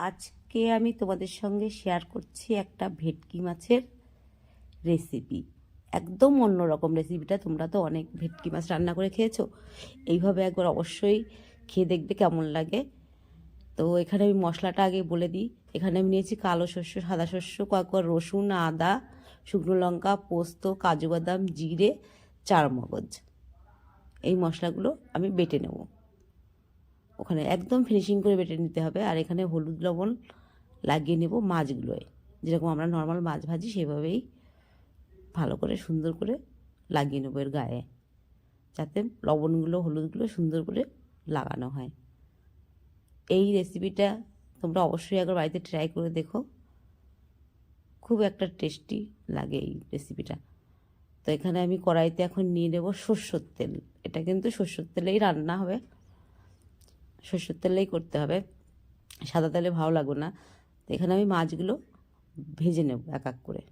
আজকে আমি তোমাদের সঙ্গে শেয়ার করছি একটা ভেটকি মাছের রেসিপি একদম অন্যরকম রেসিপিটা তোমরা তো অনেক ভেটকি মাছ রান্না করে খেয়েছো। এইভাবে একবার অবশ্যই খেয়ে দেখবে কেমন লাগে। তো এখানে আমি মশলাটা আগে বলে দিই। এখানে আমি নিয়েছি কালো শস্য সাদা শস্য কয়েকবার রসুন, আদা, শুকনো লঙ্কা, পোস্ত, কাজু বাদাম, জিরে চার মগজ এই মশলাগুলো আমি বেটে নেব। ওখানে একদম ফিনিশিং করে বেটে নিতে হবে। আর এখানে হলুদ লবণ লাগিয়ে নেব মাছগুলোয়। যেরকম আমরা নর্মাল মাছ ভাজি, সেভাবেই ভালো করে সুন্দর করে লাগিয়ে নেব এর গায়ে। যাতে লবণগুলো, হলুদগুলো সুন্দর করে লাগানো হয়। এই রেসিপিটা তোমরা অবশ্যই একবার বাড়িতে ট্রাই করে দেখো। খুব একটা টেস্টি লাগে এই রেসিপিটা তো এখানে আমি কড়াইতে এখন নিয়ে নেব সর্ষের তেল। এটা কিন্তু সর্ষের তেলেই রান্না হবে। সর্ষের তেলেই করতে হবে। সাদা তেলে ভালো লাগবে না। তো এখানে আমি মাছগুলো ভেজে নেব এক এক করে।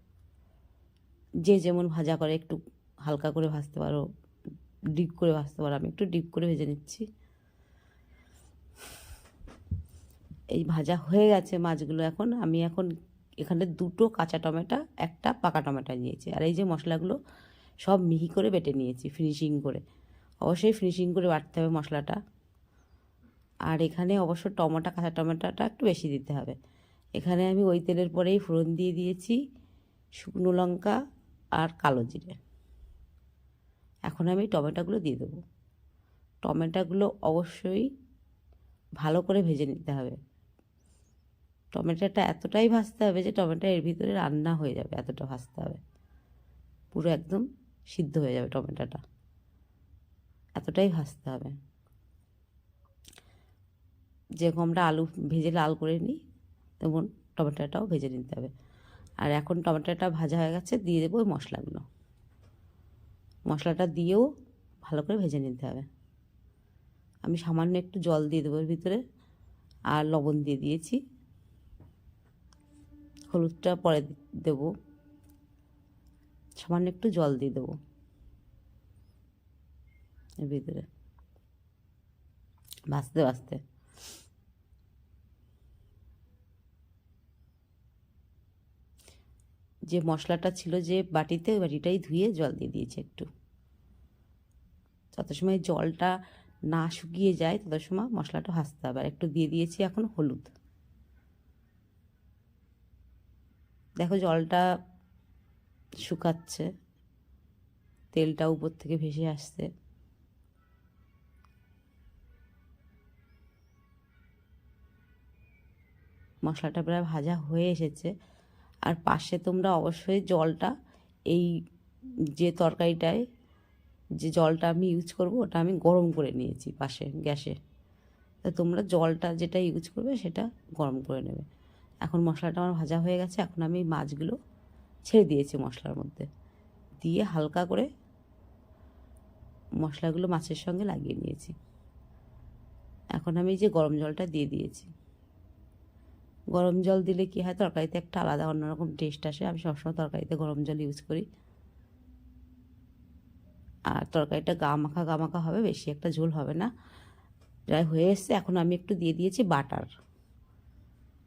যে যেমন ভাজা করে একটু হালকা করে ভাজতে পারো, ডিপ করে ভাজতে পারো, আমি একটু ডিপ করে ভেজে নিচ্ছি। এই ভাজা হয়ে গেছে মাছগুলো এখন। আমি এখন এখানে দুটো কাঁচা টমেটো, একটা পাকা টমেটো নিয়েছি। আর এই যে মশলাগুলো সব মিহি করে বেটে নিয়েছি ফিনিশিং করে। অবশ্যই ফিনিশিং করে বাটতে হবে মশলাটা। আর এখানে অবশ্য টমেটো, কাঁচা টমেটোটা একটু বেশি দিতে হবে। এখানে আমি ওই তেলের পরেই ফোড়ন দিয়ে দিয়েছি শুকনো লঙ্কা আর কালো জিরে। এখন আমি টমেটোগুলো দিয়ে দেবো। টমেটোগুলো অবশ্যই ভালো করে ভেজে নিতে হবে। টমেটোটা এতটাই ভাজতে হবে যে টমেটো এর ভিতরে রান্না হয়ে যাবে, এতটা ভাজতে হবে। পুরো একদম সিদ্ধ হয়ে যাবে টমেটোটা। এতটাই ভাজতে হবে। যেরকম আমরা আলু ভেজে লাল করে নিই, তেমন টমেটোটাও ভেজে নিতে হবে। আর এখন টমেটোটা ভাজা হয়ে গেছে, দিয়ে দেবো ওই মশলাগুলো। মশলাটা দিয়েও ভালো করে ভেজে নিতে হবে। আমি সামান্য একটু জল দিয়ে দেবো ভিতরে, আর লবণ দিয়ে দিয়েছি। হলুদটা পরে দেব। সামান্য একটু জল দিয়ে দেবো ভিতরে। ভাজতে ভাজতে। যে মশলাটা ছিল যে বাটিতে, ওই বাটিটাই ধুয়ে জল দিয়ে দিয়েছি একটু। যত সময় জলটা না শুকিয়ে যায়, তত সময় মশলাটা ভাজতে হবে। আর একটু দিয়ে দিয়েছি এখন হলুদ। দেখো জলটা শুকাচ্ছে, তেলটা উপর থেকে ভেসে আসছে। মশলাটা প্রায় ভাজা হয়ে এসেছে। আর পাশে তোমরা অবশ্যই জলটা, এই যে তরকারিটায় যে জলটা আমি ইউজ করব, ওটা আমি গরম করে নিয়েছি পাশে, গ্যাসে। তা তোমরা জলটা যেটা ইউজ করবে, সেটা গরম করে নেবে। এখন মশলাটা আমার ভাজা হয়ে গেছে, এখন আমি মাছগুলো ছেড়ে দিয়েছি মশলার মধ্যে। দিয়ে হালকা করে মশলাগুলো মাছের সঙ্গে লাগিয়ে নিয়েছি। এখন আমি যে গরম জলটা দিয়ে দিয়েছি। গরম জল দিলে কী হয়? তরকারিতে একটা আলাদা অন্যরকম টেস্ট আসে। আমি সবসময় তরকারিতে গরম জল ইউজ করি। আর তরকারিটা গা মাখা গা মাখা হবে, বেশি একটা ঝোল হবে না। প্রায় হয়ে এসছে, এখন আমি একটু দিয়ে দিয়েছি বাটার।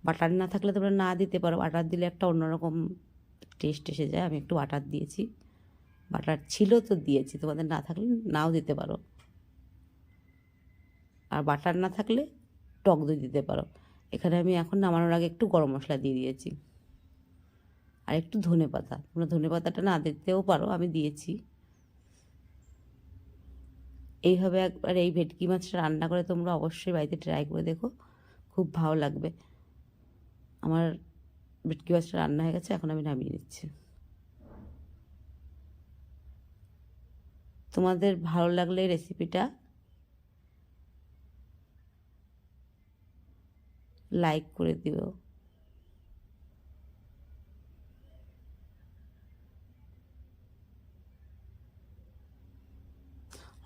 বাটার না থাকলে তোমরা না দিতে পারো। বাটার দিলে একটা অন্যরকম টেস্ট এসে যায়। আমি একটু বাটার দিয়েছি। বাটার ছিল তো দিয়েছি। তোমাদের না থাকলে নাও দিতে পারো। আর বাটার না থাকলে টক দই দিতে পারো। এখানে আমি এখন নামানোর আগে একটু গরম মশলা দিয়ে দিয়েছি। আর একটু ধনে পাতা। তোমরা ধনে পাতাটা না দিতেও পারো, আমি দিয়েছি। এইভাবে একবার এই ভেটকি মাছটা রান্না করে তোমরা অবশ্যই বাড়িতে ট্রাই করে দেখো। খুব ভালো লাগবে। আমার ভেটকি মাছটা রান্না হয়ে গেছে, এখন আমি নামিয়ে নিচ্ছি। তোমাদের ভালো লাগলে রেসিপিটা লাইক করে দিও।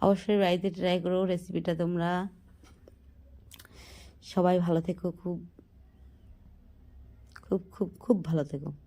অবশ্যই বাড়িতে ট্রাই করো রেসিপিটা তোমরা। সবাই ভালো থেকো, খুব খুব খুব খুব ভালো থেকো।